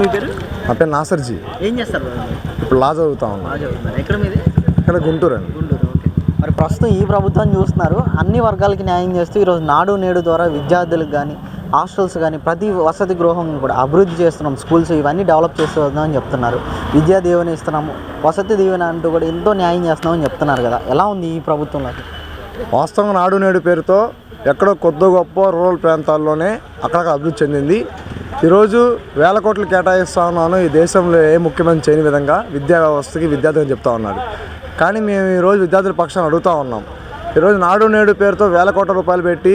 మీ పేరు? నా పేరు నాసర్జీ. ఏం చేస్తారు? ఇప్పుడు లా చదువుతా ఉన్నా. బాగా చదువుతున్నారు. ఎక్కడ మీది? ఇక్కడ గుంటూరు అండి. గుంటూరు ఓకే. మరి ప్రస్తుతం ఈ ప్రభుత్వం చూస్తున్నారు. అన్ని వర్గాలకి న్యాయం చేస్తూ ఈరోజు నాడు నేడు ద్వారా విద్యార్థులకు కానీ హాస్టల్స్ కానీ ప్రతి వసతి గృహం కూడా అభివృద్ధి చేస్తున్నాం. స్కూల్స్ ఇవన్నీ డెవలప్ చేస్తున్నాం అని చెప్తున్నారు. విద్యా దీవెన ఇస్తున్నాము. వసతి దీవెన అంటూ కూడా ఎంతో న్యాయం చేస్తున్నామని చెప్తున్నారు కదా. ఎలా ఉంది ఈ ప్రభుత్వంలో వాస్తవంగా నాడు నేడు పేరుతో ఎక్కడో కొద్ది గొప్ప రూరల్ ప్రాంతాల్లోనే అక్కడక్కడ అభివృద్ధి చెందింది. ఈరోజు వేల కోట్లు కేటాయిస్తా ఉన్నాను. ఈ దేశంలో ఏ ముఖ్యమంత్రి చేయని విధంగా విద్యా వ్యవస్థకి విద్యార్థులు చెప్తా ఉన్నాడు. కానీ మేము ఈరోజు విద్యార్థుల పక్షాన్ని అడుగుతూ ఉన్నాం. ఈరోజు నాడు నేడు పేరుతో వేల కోట్ల రూపాయలు పెట్టి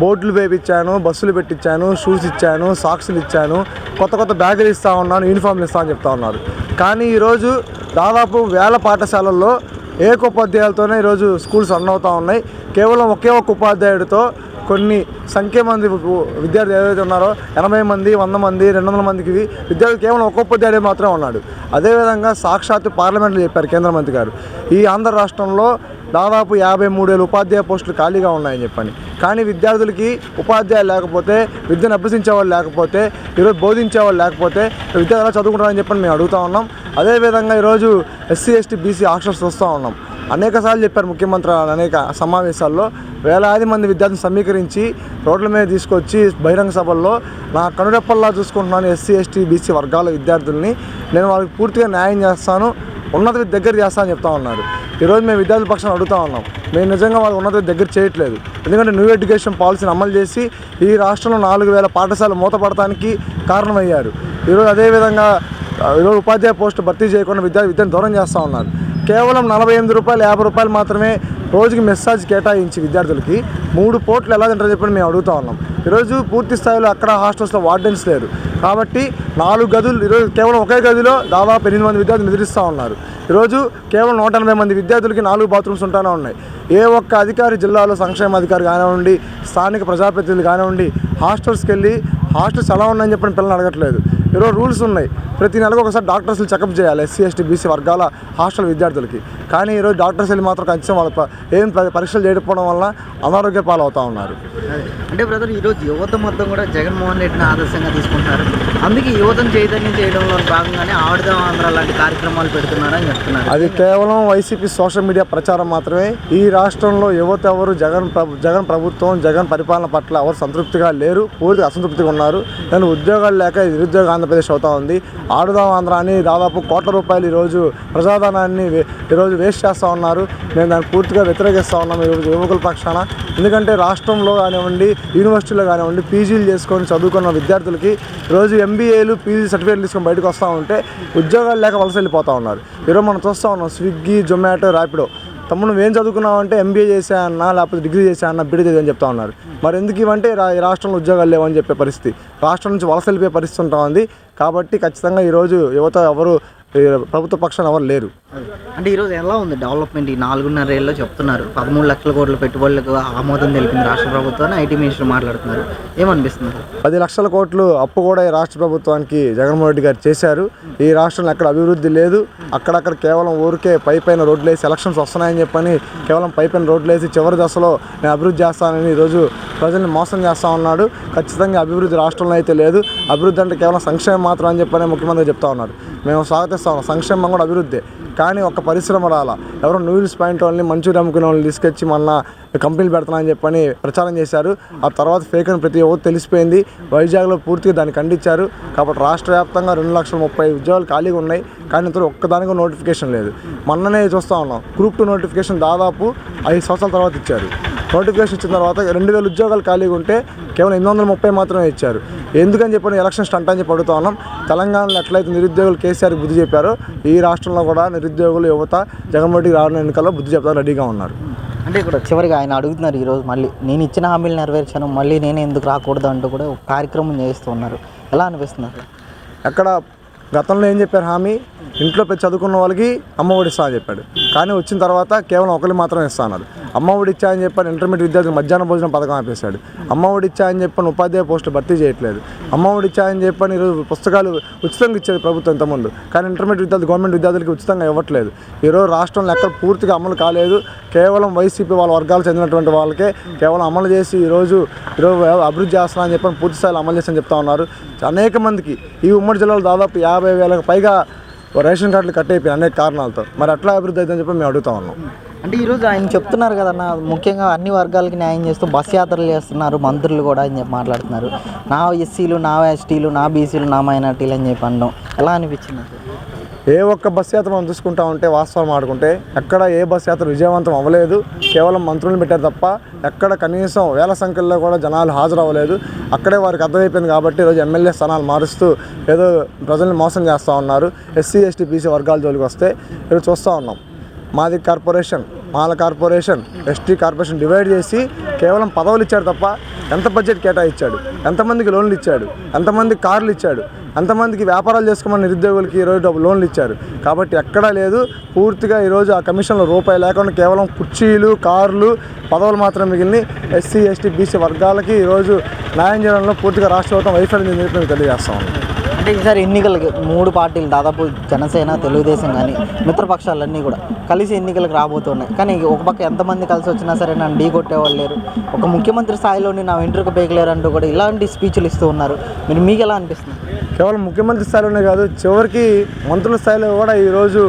బోర్డులు వేపించాను బస్సులు పెట్టించాను షూస్ ఇచ్చాను సాక్స్లు ఇచ్చాను కొత్త కొత్త బ్యాగులు ఇస్తా ఉన్నాను యూనిఫామ్లు ఇస్తా అని చెప్తా ఉన్నారు. కానీ ఈరోజు దాదాపు వేల పాఠశాలల్లో ఏకోపాధ్యాయులతోనే ఈరోజు స్కూల్స్ రన్ అవుతూ ఉన్నాయి. కేవలం ఒకే ఒక ఉపాధ్యాయుడితో కొన్ని సంఖ్య మంది విద్యార్థులు ఏదైతే ఉన్నారో ఎనభై మంది వంద మంది రెండు వందల మందికి విద్యార్థులు కేవలం ఒక ఉపాధ్యాయుడే మాత్రమే ఉన్నాడు. అదేవిధంగా సాక్షాత్తు పార్లమెంట్లో చెప్పారు కేంద్ర మంత్రి గారు. ఈ ఆంధ్ర రాష్ట్రంలో దాదాపు యాభై మూడు వేల ఉపాధ్యాయ పోస్టులు ఖాళీగా ఉన్నాయని చెప్పని కానీ విద్యార్థులకి ఉపాధ్యాయులు లేకపోతే విద్యను అభ్యసించేవాళ్ళు లేకపోతే ఈరోజు బోధించేవాళ్ళు లేకపోతే విద్యార్థులు చదువుకుంటారని చెప్పని మేము అడుగుతా ఉన్నాం. అదేవిధంగా ఈరోజు ఎస్సీ ఎస్టీ బీసీ హాస్టల్స్ వస్తూ ఉన్నాం. అనేక సార్లు చెప్పారు ముఖ్యమంత్రి అనేక సమావేశాల్లో. వేలాది మంది విద్యార్థులను సమీకరించి రోడ్ల మీద తీసుకొచ్చి బహిరంగ సభల్లో నా కనురెప్పల్లా చూసుకుంటున్నాను ఎస్సీ ఎస్టీ బీసీ వర్గాల విద్యార్థుల్ని. నేను వాళ్ళకి పూర్తిగా న్యాయం చేస్తాను ఉన్నత దగ్గర చేస్తానని చెప్తా ఉన్నారు. ఈరోజు మేము విద్యార్థుల పక్షాన్ని అడుగుతా ఉన్నాం. మేము నిజంగా వాళ్ళు ఉన్నత దగ్గర చేయట్లేదు. ఎందుకంటే న్యూ ఎడ్యుకేషన్ పాలసీని అమలు చేసి ఈ రాష్ట్రంలో నాలుగు వేల పాఠశాలలు మూతపడటానికి కారణమయ్యారు. ఈరోజు అదేవిధంగా ఈరోజు ఉపాధ్యాయ పోస్టు భర్తీ చేయకుండా విద్యా విద్యను దూరం చేస్తూ ఉన్నారు. కేవలం నలభై ఎనిమిది రూపాయలు యాభై రూపాయలు మాత్రమే రోజుకి మెసేజ్ కేటాయించి విద్యార్థులకి. మూడు పోట్లు ఎలా తింటారో చెప్పని మేము అడుగుతా ఉన్నాం. ఈరోజు పూర్తి స్థాయిలో అక్కడ హాస్టల్స్లో వార్డెన్స్ లేరు. కాబట్టి నాలుగు గదులు ఈరోజు కేవలం ఒకే గదిలో దాదాపు ఎనిమిది మంది విద్యార్థులు నిద్రిస్తూ ఉన్నారు. ఈరోజు కేవలం నూట ఎనభై మంది విద్యార్థులకి నాలుగు బాత్రూమ్స్ ఉంటానే ఉన్నాయి. ఏ ఒక్క అధికారి జిల్లాలో సంక్షేమ అధికారి కానివ్వండి స్థానిక ప్రజాప్రతినిధులు కానివ్వండి హాస్టల్స్కి వెళ్ళి హాస్టల్స్ ఎలా ఉన్నాయని చెప్పిన పిల్లలు అడగట్లేదు. ఈరోజు రూల్స్ ఉన్నాయి. ప్రతి నెలకు ఒకసారి డాక్టర్స్ చెకప్ చేయాలి. ఎస్సీ ఎస్టీ బీసీ వర్గాల హాస్టల్ విద్యార్థులకి. కానీ ఈరోజు డాక్టర్స్ వెళ్ళి మాత్రం ఖచ్చితంగా వాళ్ళ ఏం పరీక్షలు చేయకపోవడం వల్ల అనారోగ్య పాలవుతూ ఉన్నారు. అంటే బ్రదర్ ఈరోజు యువత మొత్తం కూడా జగన్మోహన్ రెడ్డిని ఆదర్శంగా తీసుకుంటున్నారు. అందుకే యువతను చైతన్యం చేయడంలో భాగంగానే ఆడుదాం ఆంధ్ర లాంటి కార్యక్రమాలు పెడుతున్నారని చెప్తున్నారు. అది కేవలం వైసీపీ సోషల్ మీడియా ప్రచారం మాత్రమే. ఈ రాష్ట్రంలో యువత ఎవరు జగన్ జగన్ ప్రభుత్వం జగన్ పరిపాలన పట్ల ఎవరు సంతృప్తిగా లేరు పూర్తిగా అసంతృప్తిగా ఉన్నారు. కానీ ఉద్యోగాలు లేక నిరుద్యోగ ఆంధ్రప్రదేశ్ అవుతా ఉంది. ఆడుదాం ఆంధ్ర అని దాదాపు కోట్ల రూపాయలు ఈరోజు ప్రజాధనాన్ని ఈరోజు వేస్ట్ చేస్తూ ఉన్నారు. మేము దాన్ని పూర్తిగా వ్యతిరేకిస్తూ ఉన్నాం ఈరోజు యువకుల పక్షాన. ఎందుకంటే రాష్ట్రంలో కానివ్వండి యూనివర్సిటీలో కానివ్వండి పీజీలు చేసుకొని చదువుకున్న విద్యార్థులకి ఈరోజు ఎంబీఏలు పీజీ సర్టిఫికేట్లు తీసుకొని బయటకు వస్తూ ఉంటే ఉద్యోగాలు లేక వలస వెళ్ళిపోతూ ఉన్నారు. ఈరోజు మనం చూస్తూ ఉన్నాం స్విగ్గీ జొమాటో ర్యాపిడో తమ్ముడు నువ్వేం చదువుకున్నావు అంటే ఎంబీఏ చేసా అన్నా లేకపోతే డిగ్రీ చేసా అన్న బీడీ అని చెప్తా ఉన్నారు. మరి ఎందుకు ఇవంటే రా- ఈ రాష్ట్రంలో ఉద్యోగాలు లేవని చెప్పే పరిస్థితి. రాష్ట్రం నుంచి వలస వెళ్ళిపోయే పరిస్థితి ఉంటా ఉంది. కాబట్టి ఖచ్చితంగా ఈరోజు యువత ఎవరు ప్రభుత్వ పక్షాన ఎవరు లేరు. అంటే ఈరోజు ఎలా ఉంది డెవలప్మెంట్? ఈ నాలుగున్నర ఏళ్ళలో చెప్తున్నారు. పదమూడు లక్షల కోట్ల పెట్టుబడులకు ఆమోదం తెలిపింది రాష్ట్ర ప్రభుత్వాన్ని. ఐటీ మినిస్టర్ మాట్లాడుతున్నారు. ఏమనిపిస్తుంది? పది లక్షల కోట్లు అప్పు కూడా ఈ రాష్ట్ర ప్రభుత్వానికి జగన్మోహన్ రెడ్డి గారు చేశారు. ఈ రాష్ట్రంలో ఎక్కడ అభివృద్ధి లేదు. అక్కడక్కడ కేవలం ఊరికే పై పైన రోడ్లు వేసి ఎలక్షన్స్ వస్తున్నాయని చెప్పని కేవలం పై పైన రోడ్లు వేసి చివరి దశలో నేను అభివృద్ధి చేస్తానని ఈరోజు ప్రజల్ని మోసం చేస్తా ఉన్నాడు. ఖచ్చితంగా అభివృద్ధి రాష్ట్రంలో అయితే లేదు. అభివృద్ధి అంటే కేవలం సంక్షేమం మాత్రం అని చెప్పని ముఖ్యమంత్రి చెప్తా ఉన్నారు. మేము స్వాగతిస్తా ఉన్నాం సంక్షేమం కూడా అభివృద్ధి. కానీ ఒక పరిశ్రమ రాలా. ఎవరో నూడిల్స్ పాయింట్ వాళ్ళని మంచూరియా అమ్ముకునే వాళ్ళని తీసుకొచ్చి మళ్ళీ కంపెనీలు పెడతానని అని చెప్పని ప్రచారం చేశారు. ఆ తర్వాత ఫేక్ అని ప్రతి ఒక్కరు తెలిసిపోయింది. వైజాగ్లో పూర్తిగా దాన్ని ఖండించారు. కాబట్టి రాష్ట్ర వ్యాప్తంగా రెండు లక్షల ముప్పై ఉద్యోగాలు ఖాళీగా ఉన్నాయి. కానీ ఇంతలో ఒక్కదానికి నోటిఫికేషన్ లేదు. మొన్ననే చూస్తూ ఉన్నాం. గ్రూప్ టూ నోటిఫికేషన్ దాదాపు ఐదు సంవత్సరాల తర్వాత ఇచ్చారు. నోటిఫికేషన్ ఇచ్చిన తర్వాత రెండు వేల ఉద్యోగాలు ఖాళీగా ఉంటే కేవలం ఎనిమిది వందల ముప్పై మాత్రమే ఇచ్చారు. ఎందుకని చెప్పని ఎలక్షన్ స్టంట్ అని చెప్పి అడుగుతా ఉన్నాం. తెలంగాణలో ఎట్లయితే నిరుద్యోగులు కేసీఆర్ బుద్ధి చెప్పారో ఈ రాష్ట్రంలో కూడా నిరుద్యోగులు యువత జగన్మోహన్ రెడ్డి రానున్న ఎన్నికల్లో బుద్ధి చెప్తారు రెడీగా ఉన్నారు. అంటే ఇక్కడ చివరిగా ఆయన అడుగుతున్నారు ఈరోజు మళ్ళీ నేను ఇచ్చిన హామీలు నెరవేర్చాను మళ్ళీ నేను ఎందుకు రాకూడదు అంటూ కూడా ఒక కార్యక్రమం చేస్తూ ఉన్నారు. ఎలా అనిపిస్తుంది సార్? అక్కడ గతంలో ఏం చెప్పారు హామీ? ఇంట్లో పెట్టి చదువుకున్న వాళ్ళకి అమ్మఒడి ఇస్తా అని చెప్పాడు. కానీ వచ్చిన తర్వాత కేవలం ఒకరికి మాత్రమే ఇస్తా అన్నారు. అమ్మఒడి ఇచ్చా అని చెప్పని ఇంటర్మీడియట్ విద్యార్థులు మధ్యాహ్న భోజనం పథకం ఆపేశాడు. అమ్మఒడి ఇచ్చా అని చెప్పని ఉపాధ్యాయ పోస్టులు భర్తీ చేయట్లేదు. అమ్మఒడి ఇచ్చా అని చెప్పని ఈరోజు పుస్తకాలు ఉచితంగా ఇచ్చేది ప్రభుత్వం ఇంతకుముందు. కానీ ఇంటర్మీడియట్ విద్యార్థులు గవర్నమెంట్ విద్యార్థులకు ఉచితంగా ఇవ్వట్లేదు. ఈరోజు రాష్ట్రంలో ఎక్కడ పూర్తిగా అమలు కాలేదు. కేవలం వైసీపీ వాళ్ళ వర్గాలు చెందినటువంటి వాళ్ళకే కేవలం అమలు చేసి ఈరోజు ఈరోజు అభివృద్ధి చేస్తానని చెప్పని పూర్తి స్థాయిలో అమలు చేస్తానని చెప్తా ఉన్నారు. అనేక మందికి ఈ ఉమ్మడి జిల్లాలో దాదాపు యాభై వేలకు పైగా రేషన్ కార్డులు కట్ అయిపోయాయి అనేక కారణాలతో. మరి అట్లా అభివృద్ధి అవుతుందని చెప్పి మేము అడుగుతా ఉన్నాం. అంటే ఈరోజు ఆయన చెప్తున్నారు కదన్న ముఖ్యంగా అన్ని వర్గాలకి న్యాయం చేస్తూ బస్ యాత్రలు చేస్తున్నారు మంత్రులు కూడా అని చెప్పి మాట్లాడుతున్నారు. నా ఎస్సీలు నా ఎస్టీలు నా బీసీలు నా మైనార్టీలు అని చెప్పి అనడం ఎలా అనిపించింది? ఏ ఒక్క బస్ యాత్ర మనం చూసుకుంటా ఉంటే వాస్తవం ఆడుకుంటే ఎక్కడ ఏ బస్ యాత్ర విజయవంతం అవ్వలేదు. కేవలం మంత్రులను పెట్టారు తప్ప ఎక్కడ కనీసం వేల సంఖ్యలో కూడా జనాలు హాజరు అవ్వలేదు అక్కడే వారికి అర్థమైపోయింది కాబట్టి ఈరోజు ఎమ్మెల్యే స్థానాలు మారుస్తూ ఏదో ప్రజల్ని మోసం చేస్తూ ఉన్నారు. ఎస్సీ ఎస్టీ బీసీ వర్గాల జోలికి వస్తే ఈరోజు చూస్తూ ఉన్నాం. మాది corporation. Mala corporation ST corporation divide చేసి కేవలం పదవులు ఇచ్చాడు తప్ప ఎంత బడ్జెట్ కేటాయించాడు? ఎంతమందికి లోన్లు ఇచ్చాడు? ఎంతమందికి కార్లు ఇచ్చాడు? ఎంతమందికి వ్యాపారాలు చేసుకోమని నిరుద్యోగులకి ఈరోజు డబ్బు లోన్లు ఇచ్చారు? కాబట్టి ఎక్కడా లేదు. పూర్తిగా ఈరోజు ఆ కమిషన్లో రూపాయి లేకుండా కేవలం కుర్చీలు కార్లు పదవులు మాత్రం మిగిలిన ఎస్సీ ఎస్టీ బీసీ వర్గాలకి ఈరోజు న్యాయం చేయడంలో పూర్తిగా రాష్ట్ర ప్రభుత్వం వైఫల్యం చెందినట్టు తెలియజేస్తా ఉన్నాం. అంటే ఈసారి ఎన్నికలకి మూడు పార్టీలు దాదాపు జనసేన తెలుగుదేశం కానీ మిత్రపక్షాలన్నీ కూడా కలిసి ఎన్నికలకు రాబోతున్నాయి. కానీ ఒక పక్క ఎంతమంది కలిసి వచ్చినా సరే నన్ను ఢీ కొట్టేవాళ్ళు లేరు. ఒక ముఖ్యమంత్రి స్థాయిలోని నా వెంట్రుక పేకలేరు అంటూ కూడా ఇలాంటి స్పీచ్లు ఇస్తూ ఉన్నారు. మీరు మీకు ఎలా అనిపిస్తుంది? కేవలం ముఖ్యమంత్రి స్థాయిలోనే కాదు చివరికి మంత్రుల స్థాయిలో కూడా ఈరోజు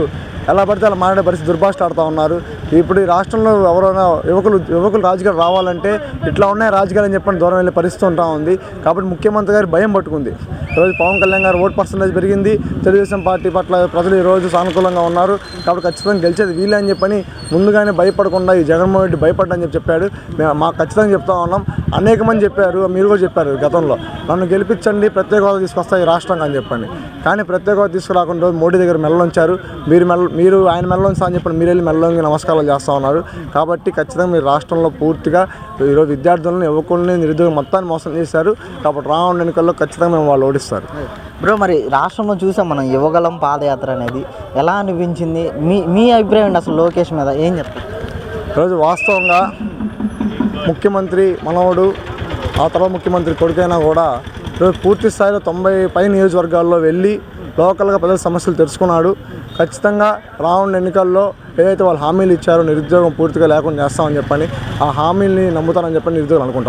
ఎలా పడితే అలా మాట్లాడే పరిస్థితి దుర్భాష ఆడుతూ ఉన్నారు. ఇప్పుడు ఈ రాష్ట్రంలో ఎవరైనా యువకులు యువకులు రాజకీయాలు రావాలంటే ఇట్లా ఉన్నాయి రాజకీయాలు అని చెప్పని దూరం వెళ్ళే పరిస్థితి ఉంటా ఉంది. కాబట్టి ముఖ్యమంత్రి గారి భయం పట్టుకుంది. ఈరోజు పవన్ కళ్యాణ్ గారు ఓట్ పర్సంటేజ్ పెరిగింది. తెలుగుదేశం పార్టీ పట్ల ప్రజలు ఈరోజు సానుకూలంగా ఉన్నారు. కాబట్టి ఖచ్చితంగా గెలిచేది వీలే అని చెప్పని ముందుగానే భయపడకుండా ఈ జగన్మోహన్ రెడ్డి భయపడ్డని చెప్పి చెప్పాడు. మా మాకు ఖచ్చితంగా చెప్తా ఉన్నాం. అనేక మంది చెప్పారు మీరు కూడా చెప్పారు గతంలో. నన్ను గెలిపించండి ప్రత్యేక హోదా తీసుకొస్తా ఈ రాష్ట్రంగా అని చెప్పండి. కానీ ప్రత్యేక హోదా తీసుకురాకుండా రోజు మోడీ దగ్గర మెల్లొంచారు మీరు మెల్ల మీరు ఆయన మెల్లొంచా అని చెప్పండి. మీరు వెళ్ళి మెల్లొంగి నమస్కారాలు చేస్తూ ఉన్నారు. కాబట్టి ఖచ్చితంగా మీరు రాష్ట్రంలో పూర్తిగా ఈరోజు విద్యార్థులను యువకుల్ని నిరుద్యోగం మొత్తాన్ని మోసం చేశారు. కాబట్టి రానున్న ఎన్నికల్లో ఖచ్చితంగా మేము వాళ్ళు ఓడిస్తారు. బ్రో మరి రాష్ట్రంలో చూసాం మనం యువగలం పాదయాత్ర అనేది. ఎలా అనిపించింది? మీ మీ అభిప్రాయం అసలు లోకేష్ మీద? ఏం చెప్తారు ఈరోజు వాస్తవంగా ముఖ్యమంత్రి మనవడు ఆ తర్వాత ముఖ్యమంత్రి కొడుకైనా కూడా ఈరోజు పూర్తి స్థాయిలో తొంభై పై నియోజకవర్గాల్లో వెళ్ళి లోకల్గా ప్రజల సమస్యలు తెలుసుకున్నాడు. ఖచ్చితంగా రానున్న ఎన్నికల్లో ఏదైతే వాళ్ళు హామీలు ఇచ్చారో నిరుద్యోగం పూర్తిగా లేకుండా చేస్తామని చెప్పని ఆ హామీల్ని నమ్ముతారని చెప్పని నిరుద్యోగులు అనుకుంటారు.